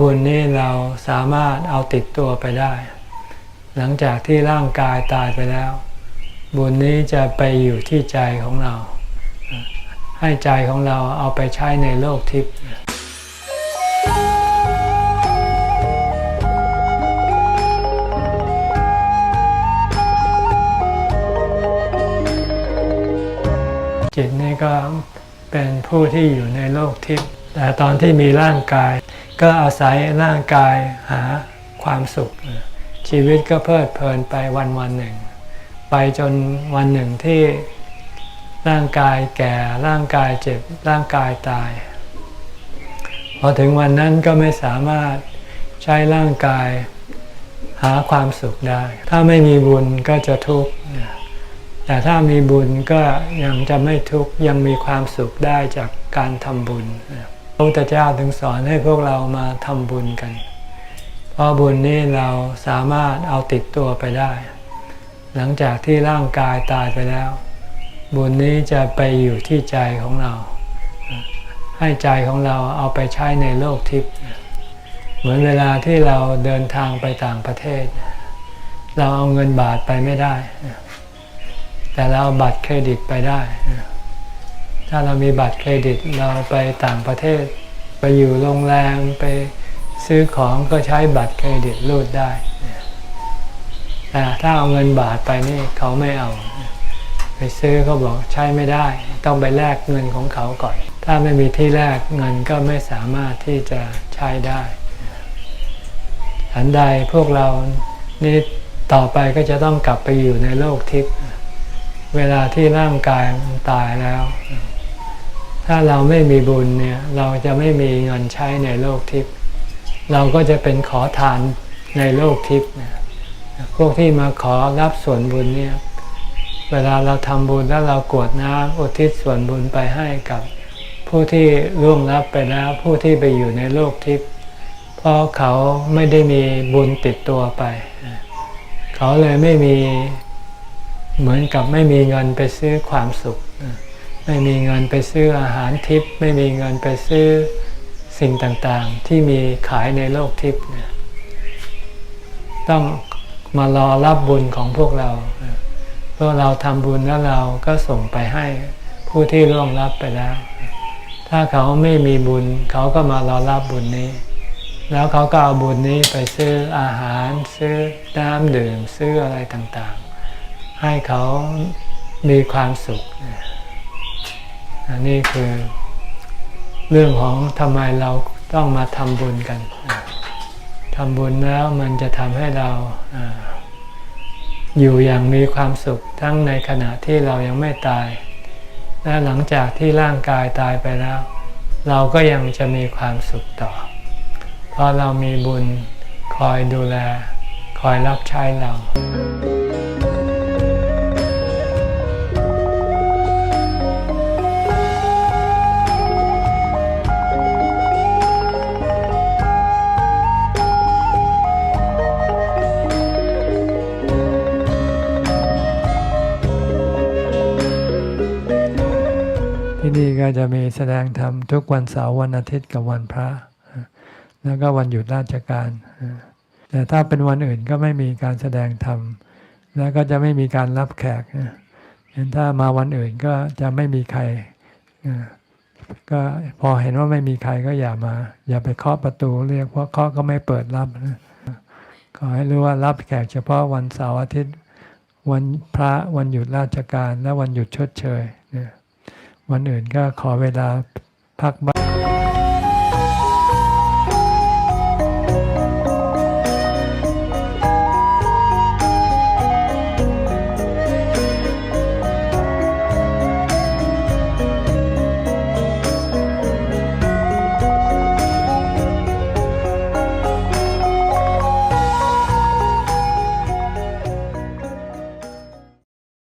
บุญนี้เราสามารถเอาติดตัวไปได้ หลังจากที่ร่างกายตายไปแล้ว บุญนี้จะไปอยู่ที่ใจของเรา ให้ใจของเราเอาไปใช้ในโลกทิพย์จิตนี่ก็เป็นผู้ที่อยู่ในโลกทิพย์แต่ตอนที่มีร่างกาย ก็อาศัยร่างกายหาความสุข ชีวิตก็เพลิดเพลินไปวันวันหนึ่ง ไปจนวันหนึ่งที่ร่างกายแก่ร่างกายเจ็บร่างกายตาย พอถึงวันนั้นก็ไม่สามารถใช้ร่างกายหาความสุขได้ ถ้าไม่มีบุญก็จะทุกข์แต่ถ้ามีบุญก็ยังจะไม่ทุกข์ยังมีความสุขได้จากการทำบุญ ระพุทธเจ้าถึงสอนให้พวกเรามาทำบุญกัน เพราะบุญนี้เราสามารถเอาติดตัวไปได้ หลังจากที่ร่างกายตายไปแล้ว บุญนี้จะไปอยู่ที่ใจของเรา ให้ใจของเราเอาไปใช้ในโลกทิพย์เหมือนเวลาที่เราเดินทางไปต่างประเทศ เราเอาเงินบาทไปไม่ได้ แต่เราเอาบัตรเครดิตไปได้ ถ้าเรามีบัตรเครดิตเราไปต่างประเทศ ไปอยู่โรงแรมไปซื้อของก็ใช้บัตรเครดิตรูดได้แต่ถ้าเอาเงินบาทไปนี่เขาไม่เอา ไปซื้อเขาบอกใช้ไม่ได้ ต้องไปแลกเงินของเขาก่อน ถ้าไม่มีที่แลกเงินก็ไม่สามารถที่จะใช้ได้อันใดพวกเรานี่ต่อไปก็จะต้องกลับไปอยู่ในโลกทิพย์เวลาที่ร่างกายมันตายแล้ว ถ้าเราไม่มีบุญเนี่ยเราจะไม่มีเงินใช้ในโลกทิพย์เราก็จะเป็นขอทานในโลกทิพย์พวกที่มาขอรับส่วนบุญเนี่ยเวลาเราทำบุญแล้วเรากวดน้ำอุทิศส่วนบุญไปให้กับผู้ที่ร่วงรับไปแล้วผู้ที่ไปอยู่ในโลกทิพย์เพราะเขาไม่ได้มีบุญติดตัวไป เขาเลยไม่มีเหมือนกับไม่มีเงินไปซื้อความสุข ไม่มีเงินไปซื้ออาหารทิพย์ไม่มีเงินไปซื้อสิ่งต่างๆ ที่มีขายในโลกทิพย์เนี่ยต้องมารอรับบุญของพวกเราพวกเราทำบุญแล้วเราก็ส่งไปให้ผู้ที่ร่วงรับไปแล้ว ถ้าเขาไม่มีบุญ เขาก็มารอรับบุญนี้ แล้วเขาก็เอาบุญนี้ไปซื้ออาหาร ซื้อน้ำดื่ม ซื้ออะไรต่างๆ ให้เขามีความสุข อันนี้คือเรื่องของทำไมเราต้องมาทำบุญกันทำบุญแล้วมันจะทำให้เราอยู่อย่างมีความสุขทั้งในขณะที่เรายังไม่ตาย และหลังจากที่ร่างกายตายไปแล้ว เราก็ยังจะมีความสุขต่อ เพราะเรามีบุญคอยดูแล คอยรับใช้เรา นี่ก็จะมีแสดงธรรมทุกวันเสาร์วันอาทิตย์กับวันพระ แล้วก็วันหยุดราชการ แต่ถ้าเป็นวันอื่นก็ไม่มีการแสดงธรรม แล้วก็จะไม่มีการรับแขกเห็นถ้ามาวันอื่นก็จะไม่มีใคร ก็พอเห็นว่าไม่มีใครก็อย่ามา อย่าไปเคาะประตูเรียกเพราะเคาะก็ไม่เปิดรับขอให้รู้ว่ารับแขกเฉพาะวันเสาร์อาทิตย์ วันพระวันหยุดราชการและวันหยุดชดเชยเนี่ย วันอื่นก็ขอเวลาพักบ้าง